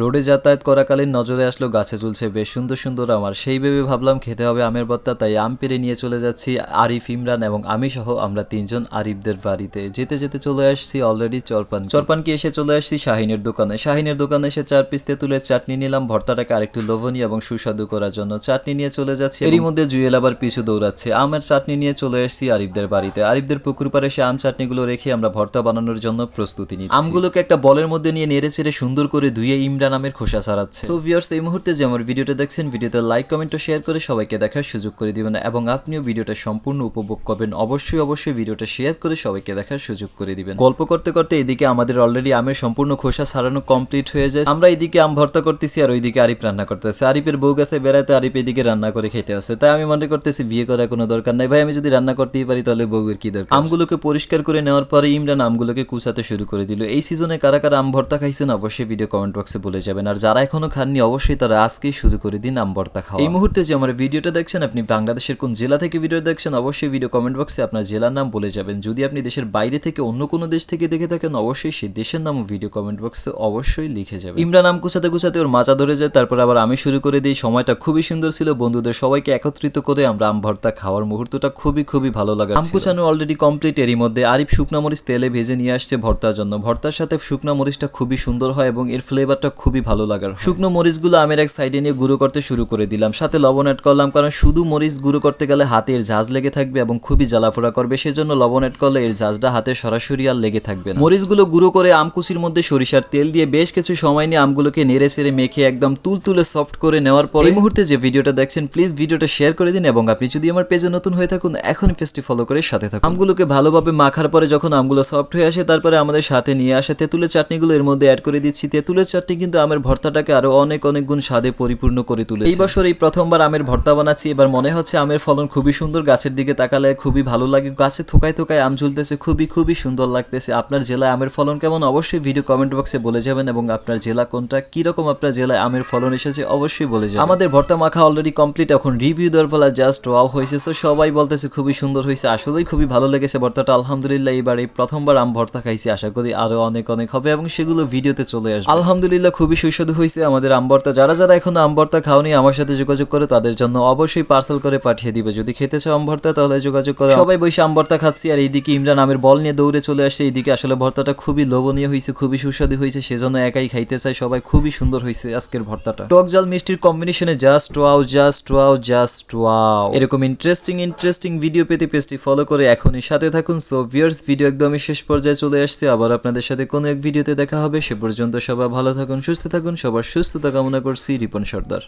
রোডে যাতায়াত করাকালীন নজরে আসলো গাছে ঝুলছে বেশ সুন্দর সুন্দর আমার। সেই ভেবে ভাবলাম খেতে হবে আমের ভর্তা তাই আম পেরে নিয়ে চলে যাচ্ছি আরিফ, ইমরান এবং আমি সহ আমরা তিনজন আরিফদের বাড়িতে। যেতে যেতে চলে আসছি অলরেডি চরপান চরপানকে এসে চলে আসছি শাহিনের দোকানে। শাহিনের দোকানে এসে চার পিস তেঁতুলের চাটনি নিলাম, ভর্তাটাকে আরেকটু লোভনীয় এবং সুস্বাদু করার জন্য। চাটনি নিয়ে চলে যাচ্ছি এরই মধ্যে জুয়েল আবার পিছু দৌড়াচ্ছে। আমের চাটনি নিয়ে চলে আসছি আরিফদের বাড়িতে। আরিফদের পুকুর পাড়ে সে আম চাটনিগুলো রেখে আমরা ভর্তা বানানোর জন্য প্রস্তুতি নিই আমগুলোকে একটা বলের মধ্যে নিয়ে নেড়ে চেড়ে সুন্দর করে ধুয়ে ইমরান আমের খোসা ছাড়াচ্ছে। তো ভিউয়ার্স এই মুহূর্তে যে আমার ভিডিওটা দেখছেন, ভিডিওতে লাইক কমেন্ট ও শেয়ার করে সবাইকে দেখার সুযোগ করে দিবেন এবং আপনিও ভিডিওটা সম্পূর্ণ উপভোগ করবেন। অবশ্যই অবশ্যই ভিডিওটা শেয়ার করে সবাইকে দেখার সুযোগ করে দিবেন। গল্প করতে করতে এদিকে আমাদের অলরেডি আমের সম্পূর্ণ খোসা ছাড়ানো কমপ্লিট হয়ে যায়। আমরা এদিকে আম ভর্তা করতেছি আর ওইদিকে আরিফ রান্না করতেছে। আরিফের বউ গাছে বেড়াতে আরিফ এদিকে রান্না করে খেতে আছে তাই আমি মনে করতেছি বিয়ে করার কোনো দরকার নাই। ভাই, আমি যদি রান্না করতেই পারি তাহলে বউয়ের কি দরকার? আমগুলোকে পরিষ্কার করে নেওয়ার পরে ইমরান আমগুলোকে কুচাতে শুরু করে দিল। এই সিজনে কারা কারা আম ভর্তা খাইছেন অবশ্যই ভিডিও কমেন্ট বক্সে বলে যাবেন। আর যারা এখনও খাননি অবশ্যই তারা আজকেই শুরু করে দিন আম ভর্তা খাওয়া। এই মুহূর্তে যে আমার ভিডিওটা দেখছেন আপনি বাংলাদেশের কোন জেলা থেকে ভিডিও দেখছেন অবশ্যই ভিডিও কমেন্ট বক্সে আপনার জেলার নাম বলে যাবেন। যদি আপনি দেশের বাইরে থেকে অন্য কোনো দেশ থেকে দেখে থাকেন অবশ্যই সেই দেশের নামও ভিডিও কমেন্ট বক্সে অবশ্যই লিখে যাবেন। ইমরান আম কুচাতে কুচাতে ওর মাজা ধরে যায় তারপর আবার আমি শুরু করে দিই। সময়টা খুবই সুন্দর ছিল। বন্ধুদের সবাইকে একত্রিত করে আমরা আম ভর্তা খাওয়ার মুহূর্তটা খুবই খুবই ভালো লাগা আম কুচানো অলরেডি কমপ্লিট এরই মধ্যে আরিফ শুকনা মরিচ তেলে ভেজে নিয়ে আসছে ভর্তার জন্য। ভর্তার সাথে শুকনা মরিচটা খুবই সুন্দর হয় এবং এর ফ্লেভারটা খুবই ভালো লাগার। শুকনো মরিচগুলো আমের এক সাইডে নিয়ে গুঁড়ো করতে শুরু করে দিলাম। সাথে লবণ অ্যাড করলাম, কারণ শুধু মরিচ গুঁড়ো করতে গেলে হাতে এর ঝাঁজ লেগে থাকবে এবং খুবই জ্বালাফোড়া করবে। সেজন্য লবণ অ্যাড করলে এর ঝাঁজটা হাতে সরাসরি আর লেগে থাকবে না। মরিচগুলো গুঁড়ো করে আমকুচির মধ্যে সরিষার তেল দিয়ে বেশ কিছু সময় নিয়ে আমগুলোকে নেড়ে চেড়ে মেখে একদম তুল তুলে সফট করে নেওয়ার পর এই মুহূর্তে যে ভিডিওটা দেখছেন প্লিজ ভিডিওটা শেয়ার করে দিন এবং আপনি যদি আমার পেজে নতুন হয়ে থাকুন, এখনই পেজটি ফলো করে সাথে থাকুন। আমগুলোকে ভালোভাবে মাখার পরে যখন আমগুলো সফট হয়ে আসে, তারপরে আমাদের সাথে নিয়ে আসে তেঁতুলের চাটনিগুলো এর মধ্যে অ্যাড করে দিচ্ছি। তেঁতুলের চাটনি কিন্তু আমের ভর্তাটাকে আরও অনেক অনেক গুণ স্বাদে পরিপূর্ণ করে তুলে এই বছর এই প্রথমবার আমের ভর্তা বানাচ্ছি, এবার মনে হচ্ছে আমের ফলন খুবই সুন্দর, গাছের দিকে তাকালে খুবই ভালো লাগে, গাছে থোকায় থোকায় আম ঝুলতেছে, খুবই খুবই সুন্দর লাগতেছে। আপনার জেলায় আমের ফলন কেমন অবশ্যই ভিডিও কমেন্ট বক্সে বলে যাবেন এবং আপনার জেলা কোনটা, কীরকম আপনার জেলায় আমের ফলন এসেছে অবশ্যই বলে যাবেন। আমাদের ভর্তা মাখা অলরেডি কমপ্লিট এখন রিভিউ দেওয়ার ফলে জাস্ট ওয়াও হয়েছে তো সবাই বলতেছে খুবই সুন্দর হয়েছে, আসলেই খুবই ভালো লেগেছে ভর্তাটা, আলহামদুলিল্লাহ এবার এই প্রথমবার আম ভর্তা খাইছি, আশা করি আরও অনেক অনেক হবে এবং সেগুলো ভিডিওতে চলে আসবে। আলহামদুলিল্লাহ খুবই সুস্বাদু হয়েছে। আমাদের আম ভর্তা, যারা যারা এখনও আম ভর্তা খাওনি, আমার সাথে যোগাযোগ করে তাদের জন্য অবশ্যই পার্সেল করে পাঠিয়ে দিবে। যদি খেতে চাও আম ভর্তা, তাহলে যোগাযোগ করে। সবাই বসে আম ভর্তা খাচ্ছি, আর এইদিকে ইমরান আমের বল নিয়ে দৌড়ে চলে আসছে এইদিকে আসলে ভর্তাটা খুবই লোভনীয় হয়েছে, খুবই সুস্বাদু হয়েছে, সেজন্য একাই খাইতে চাই সবাই খুবই সুন্দর হয়েছে আজকের ভর্তাটা। টক জাল মিষ্টির কম্বিনেশনে just wow just wow just wow এরকম ইন্টারেস্টিং ইন্টারেস্টিং ভিডিও পেতে পেজটি ফলো করে এখনই সাথে থাকুন। সো ভিউয়ার্স ভিডিও একদমই শেষ পর্যায়ে চলে আসছে। আবার আপনাদের সাথে কোনো এক ভিডিওতে দেখা হবে। সে পর্যন্ত সবাই ভালো থাকুন সুস্থ থাকুন সবার সুস্থতা কামনা করছি রিপন সর্দার।